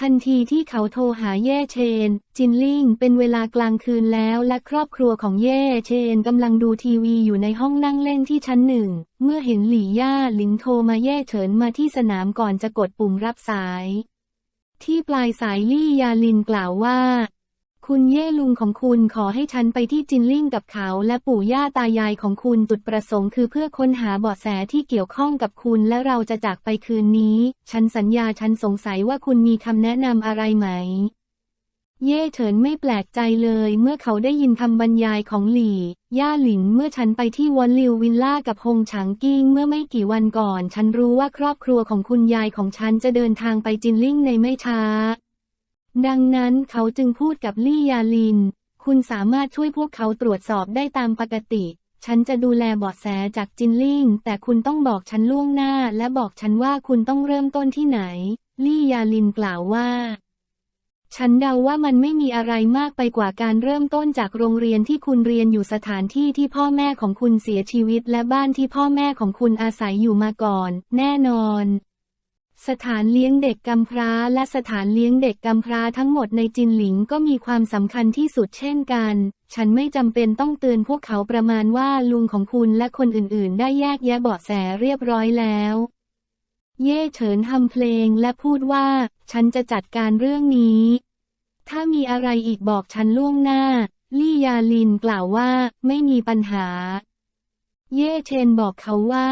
ทันทีที่เขาโทรหาเย่เชน จินลิ่งเป็นเวลากลางคืนแล้วและครอบครัวของเย่เชนกำลังดูทีวีอยู่ในห้องนั่งเล่นที่ชั้นหนึ่ง เมื่อเห็นหลี่ย่าหลิงโทรมาเย่เฉินมาที่สนามก่อนจะกดปุ่มรับสาย ที่ปลายสายลี่ยาลินกล่าวว่า คุณเย่ลุงของคุณขอให้ฉันไปที่จินลิ่งกับเขา และปู่ย่าตายายของคุณจุดประสงค์คือเพื่อค้นหาเบาะแสที่เกี่ยวข้องกับคุณและเราจะจากไปคืนนี้ ฉันสัญญาฉันสงสัยว่าคุณมีคำแนะนำอะไรไหม เย่เฉินไม่แปลกใจเลยเมื่อเขาได้ยินคำบรรยายของหลี่ ย่าหลินเมื่อฉันไปที่วอนลิววิลล่ากับฮงฉางกิ้งเมื่อไม่กี่วันก่อน ฉันรู้ว่าครอบครัวของคุณยายของฉันจะเดินทางไปจินลิ่งในไม่ช้า ดังนั้นเขาจึงพูดกับลี่ยาลิน คุณสามารถช่วยพวกเขาตรวจสอบได้ตามปกติ ฉันจะดูแลเบาะแสจากจินลิ่งแต่คุณต้องบอกฉันล่วงหน้า และบอกฉันว่าคุณต้องเริ่มต้นที่ไหน ลี่ยาลินกล่าวว่า ฉันเดาว่ามันไม่มีอะไรมากไปกว่าการเริ่มต้นจากโรงเรียนที่คุณเรียนอยู่สถานที่ที่พ่อแม่ของคุณเสียชีวิต และบ้านที่พ่อแม่ของคุณอาศัยอยู่มาก่อน แน่นอน สถานเลี้ยงเด็กกำพร้าและสถานเลี้ยงเด็กกำพร้าทั้งหมดในจินหลิงก็มีความสำคัญที่สุดเช่นกัน ฉันไม่จำเป็นต้องเตือนพวกเขาประมาณว่าลุงของคุณและคนอื่นๆ ได้แยกแยะเบาะแสเรียบร้อยแล้ว เย่เฉินทำเพลงและพูดว่า ฉันจะจัดการเรื่องนี้ ถ้ามีอะไรอีกบอกฉันล่วงหน้า ลี่ยาลินกล่าวว่าไม่มีปัญหา เย่เชนบอกเขาว่า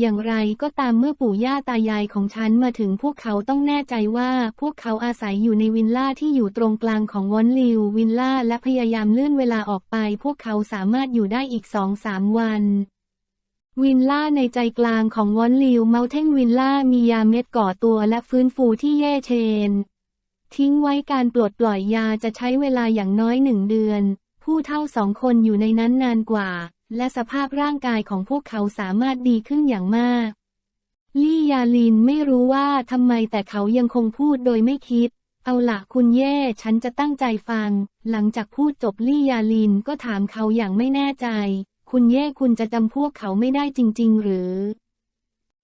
อย่างไรก็ตามเมื่อปู่ย่าตายายของฉันมาถึงพวกเขาต้องแน่ใจว่าพวกเขาอาศัยอยู่ในวิลล่าที่อยู่ตรงกลางของวอนลิววิลล่าและพยายามเลื่อนเวลาออกไป พวกเขาสามารถอยู่ได้อีกสองสามวันวิลล่าในใจกลางของวอนลิวเมลเทนวิลล่ามียาเม็ดก่อตัวและฟื้นฟูที่เย่เชน ทิ้งไว้การปลดปล่อยยาจะใช้เวลาอย่างน้อยหนึ่งเดือน ผู้เท่าสองคนอยู่ในนั้นนานกว่า และสภาพร่างกายของพวกเขาสามารถดีขึ้นอย่างมาก ลี่ยาลินไม่รู้ว่าทำไมแต่เขายังคงพูดโดยไม่คิด เอาละคุณเย่ ฉันจะตั้งใจฟัง หลังจากพูดจบลี่ยาลินก็ถามเขาอย่างไม่แน่ใจ คุณเย่คุณจะจำพวกเขาไม่ได้จริง ๆ หรือ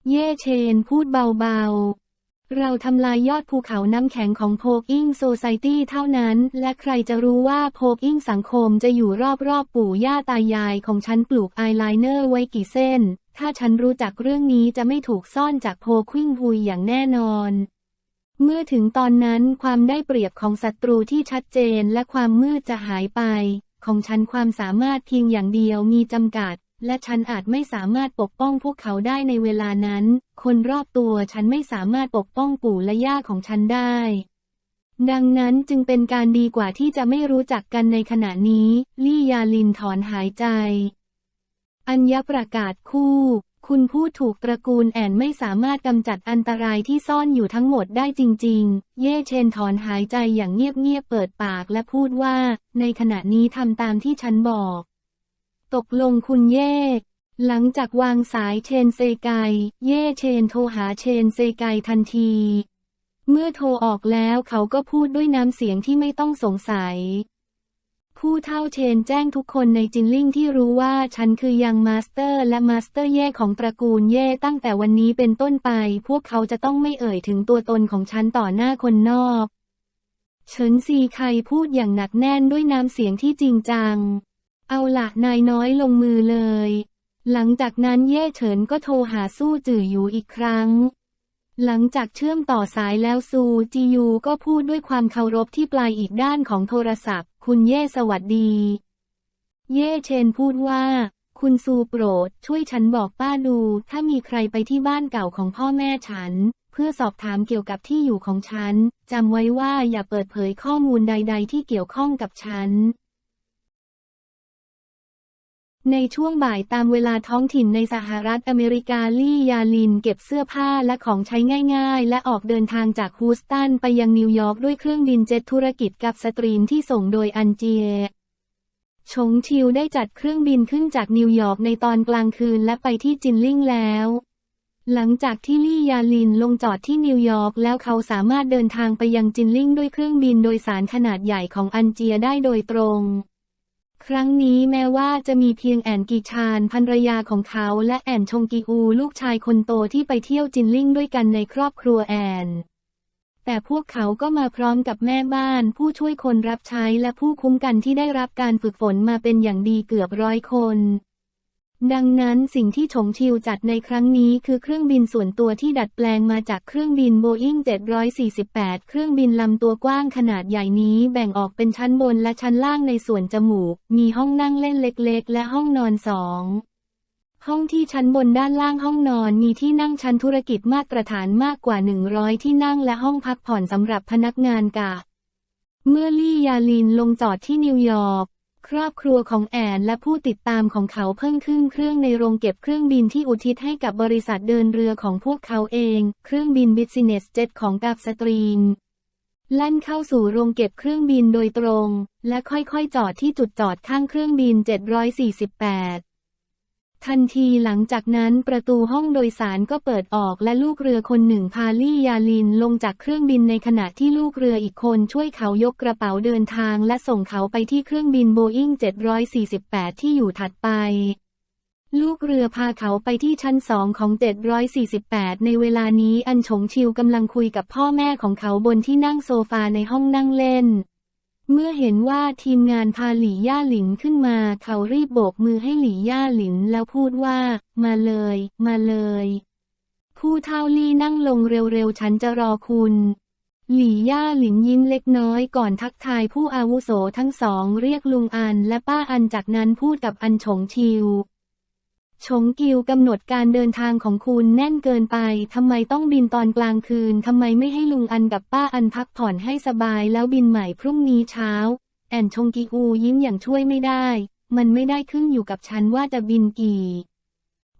เย่เชนพูดเบาๆ เราทำลายยอดภูเขาน้ำแข็งของโพกอิงโซไซตี้เท่านั้น และใครจะรู้ว่าโพกอิงสังคมจะอยู่รอบๆปู่ย่าตายายของฉันปลูกอายไลเนอร์ไว้กี่เส้น ถ้าฉันรู้จักเรื่องนี้จะไม่ถูกซ่อนจากโพควิงฮุยอย่างแน่นอน เมื่อถึงตอนนั้นความได้เปรียบของศัตรูที่ชัดเจนและความมืดจะหายไป ของฉันความสามารถเพียงอย่างเดียวมีจำกัด และฉันอาจไม่สามารถปกป้องพวกเขาได้ในเวลานั้น คนรอบตัวฉันไม่สามารถปกป้องปู่และย่าของฉันได้ ดังนั้นจึงเป็นการดีกว่าที่จะไม่รู้จักกันในขณะนี้ ลี่ยาลินถอนหายใจ อัญญประกาศคู่ คุณพูดถูกตระกูลแอนไม่สามารถกำจัดอันตรายที่ซ่อนอยู่ทั้งหมดได้จริง ๆ เย่เชนถอนหายใจอย่างเงียบๆเปิดปากและพูดว่า ในขณะนี้ทำตามที่ฉันบอก ตกลงคุณเย่หลังจากวางสายเชนเซไก เย่เชนโทรหาเชนเซไกทันที เมื่อโทรออกแล้วเขาก็พูดด้วยน้ำเสียงที่ไม่ต้องสงสัย ผู้เท่าเชนแจ้งทุกคนในจินลิ่งที่รู้ว่าฉันคือยังมาสเตอร์และมาสเตอร์เย่ของตระกูลเย่ตั้งแต่วันนี้เป็นต้นไป พวกเขาจะต้องไม่เอ่ยถึงตัวตนของฉันต่อหน้าคนนอกเฉินซีไคพูดอย่างหนักแน่นด้วยน้ำเสียงที่จริงจัง เอาละนายน้อยลงมือเลย หลังจากนั้นเย่เฉินก็โทรหาสู้จื่ออยู่อีกครั้ง หลังจากเชื่อมต่อสายแล้วซูจียูก็พูดด้วยความเคารพที่ปลายอีกด้านของโทรศัพท์ คุณเย่สวัสดี เย่เชนพูดว่าคุณซูโปรด ช่วยฉันบอกป้าดู ถ้ามีใครไปที่บ้านเก่าของพ่อแม่ฉัน เพื่อสอบถามเกี่ยวกับที่อยู่ของฉันจำไว้ว่าอย่าเปิดเผยข้อมูลใด ๆ ที่เกี่ยวข้องกับฉัน ในช่วงบ่ายตามเวลาท้องถิ่นในสหรัฐอเมริกาลี่ยาลินเก็บเสื้อผ้าและของใช้ง่าย ๆ และออกเดินทางจากฮูสตันไปยังนิวยอร์กด้วยเครื่องบินเจ็ตธุรกิจกับสตรีมที่ส่งโดยอันเจียชงชิวได้จัดเครื่องบินขึ้นจากนิวยอร์กในตอนกลางคืนและไปที่จินลิ่งแล้ว หลังจากที่ลี่ยาลินลงจอดที่นิวยอร์กแล้วเขาสามารถเดินทางไปยังจินลิ่งด้วยเครื่องบินโดยสารขนาดใหญ่ของอันเจียได้โดยตรง ครั้งนี้แม้ว่าจะมีเพียงแอนกีชานภรรยาของเขาและแอนชงกีอู ลูกชายคนโตที่ไปเที่ยวจินลิ่งด้วยกันในครอบครัวแอน แต่แต่พวกเขาก็มาพร้อมกับแม่บ้าน ผู้ช่วยคนรับใช้และผู้คุ้มกันที่ได้รับการฝึกฝนมาเป็นอย่างดีเกือบร้อยคน ดังนั้นสิ่งที่ฉงชิวจัดในครั้งนี้คือเครื่องบินส่วนตัวที่ดัดแปลงมาจากเครื่องบินโบอิ้ง748 เครื่องบินลำตัวกว้างขนาดใหญ่นี้แบ่งออกเป็นชั้นบนและชั้นล่างในส่วนจมูก มีห้องนั่งเล่นเล็กๆ และห้องนอนสองห้องที่ชั้นบนด้านล่างห้องนอนมีที่นั่งชั้นธุรกิจมาตรฐานมากกว่า 100 ที่นั่งและห้องพักผ่อนสำหรับพนักงานกะ เมื่อลี่ยาลินลงจอดที่นิวยอร์ก ครอบครัวของแอนและผู้ติดตามของเขาเพิ่งขึ้นเครื่องในโรงเก็บเครื่องบินที่อุทิศให้กับบริษัทเดินเรือของพวกเขาเอง เครื่องบินบิสเนสเจ็ตของกาบสตรีมแล่นเข้าสู่โรงเก็บเครื่องบินโดยตรง และค่อยๆจอดที่จุดจอดข้างเครื่องบิน 748 ทันทีหลังจากนั้นประตูห้องโดยสารก็เปิดออกและลูกเรือคนหนึ่งพาลี่ยาลินลงจากเครื่องบินในขณะที่ลูกเรืออีกคนช่วยเขายกกระเป๋าเดินทางและส่งเขาไปที่เครื่องบินโบอิ้ง748 ที่อยู่ถัดไป ลูกเรือพาเขาไปที่ชั้นสองของ 748 ในเวลานี้อันฉงชิวกำลังคุยกับพ่อแม่ของเขาบนที่นั่งโซฟาในห้องนั่งเล่น เมื่อเห็นว่าทีมงานพาหลี่ย่าหลินขึ้นมา เขารีบโบกมือให้หลี่ย่าหลินแล้วพูดว่า มาเลย มาเลย ผู้เท่าลี่นั่งลงเร็วๆ ฉันจะรอคุณ หลี่ย่าหลินยิ้มเล็กน้อยก่อนทักทายผู้อาวุโสทั้งสองเรียกลุงอันและป้าอันจากนั้นพูดกับอันฉงชิว ชงกิวกำหนดการเดินทางของคุณแน่นเกินไป ทำไมต้องบินตอนกลางคืน ทำไมไม่ให้ลุงอันกับป้าอันพักผ่อนให้สบายแล้วบินใหม่พรุ่งนี้เช้า แอนชงกิอูยิ้มอย่างช่วยไม่ได้ มันไม่ได้ขึ้นอยู่กับฉันว่าจะบินกี่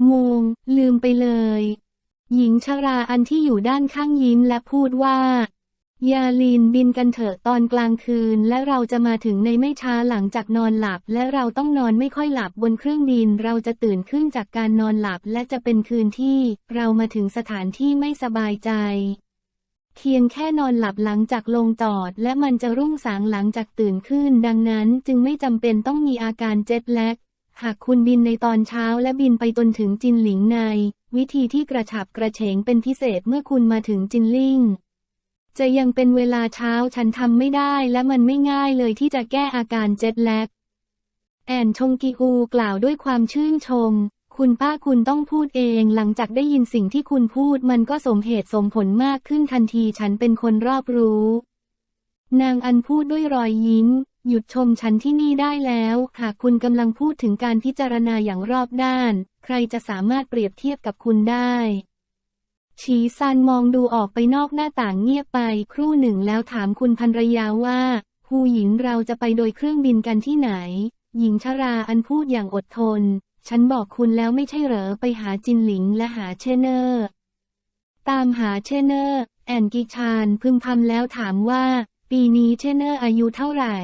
โมง ลืมไปเลย หญิงชราอันที่อยู่ด้านข้างยิ้มและพูดว่า ยาลีนบินกันเถอะตอนกลางคืน และเราจะมาถึงในไม่ช้าหลังจากนอนหลับ และเราต้องนอนไม่ค่อยหลับบนเครื่องบิน เราจะตื่นขึ้นจากการนอนหลับ และจะเป็นคืนที่เรามาถึงสถานที่ไม่สบายใจ เพียงแค่นอนหลับหลังจากลงจอด และมันจะรุ่งสางหลังจากตื่นขึ้น ดังนั้นจึงไม่จำเป็นต้องมีอาการเจ็ตแลกหากคุณบินในตอนเช้าและบินไปจนถึงจินหลิงใน วิธีที่กระฉับกระเฉงเป็นพิเศษเมื่อคุณมาถึงจินลิ่ง จะยังเป็นเวลาเช้าฉันทำไม่ได้และมันไม่ง่ายเลยที่จะแก้อาการเจ็ตแลกแอนชงกิอูกล่าวด้วยความชื่นชม คุณป้าคุณต้องพูดเองหลังจากได้ยินสิ่งที่คุณพูดมันก็สมเหตุสมผลมากขึ้นทันทีฉันเป็นคนรอบรู้ นางอันพูดด้วยรอยยิ้ม หยุดชมฉันที่นี่ได้แล้ว หากคุณกำลังพูดถึงการพิจารณาอย่างรอบด้าน ใครจะสามารถเปรียบเทียบกับคุณได้ ฉีซันมองดูออกไปนอกหน้าต่างเงียบไปครู่หนึ่งแล้วถามคุณภรรยาว่าฮูหญิงเราจะไปโดยเครื่องบินกันที่ไหน หญิงชราอันพูดอย่างอดทน ฉันบอกคุณแล้วไม่ใช่เหรอไปหาจินหลิงและหาเชเนอร์ ตามหาเชเนอร์ แอนกิชานพึมพำแล้วถามว่า ปีนี้เชเนอร์อายุเท่าไหร่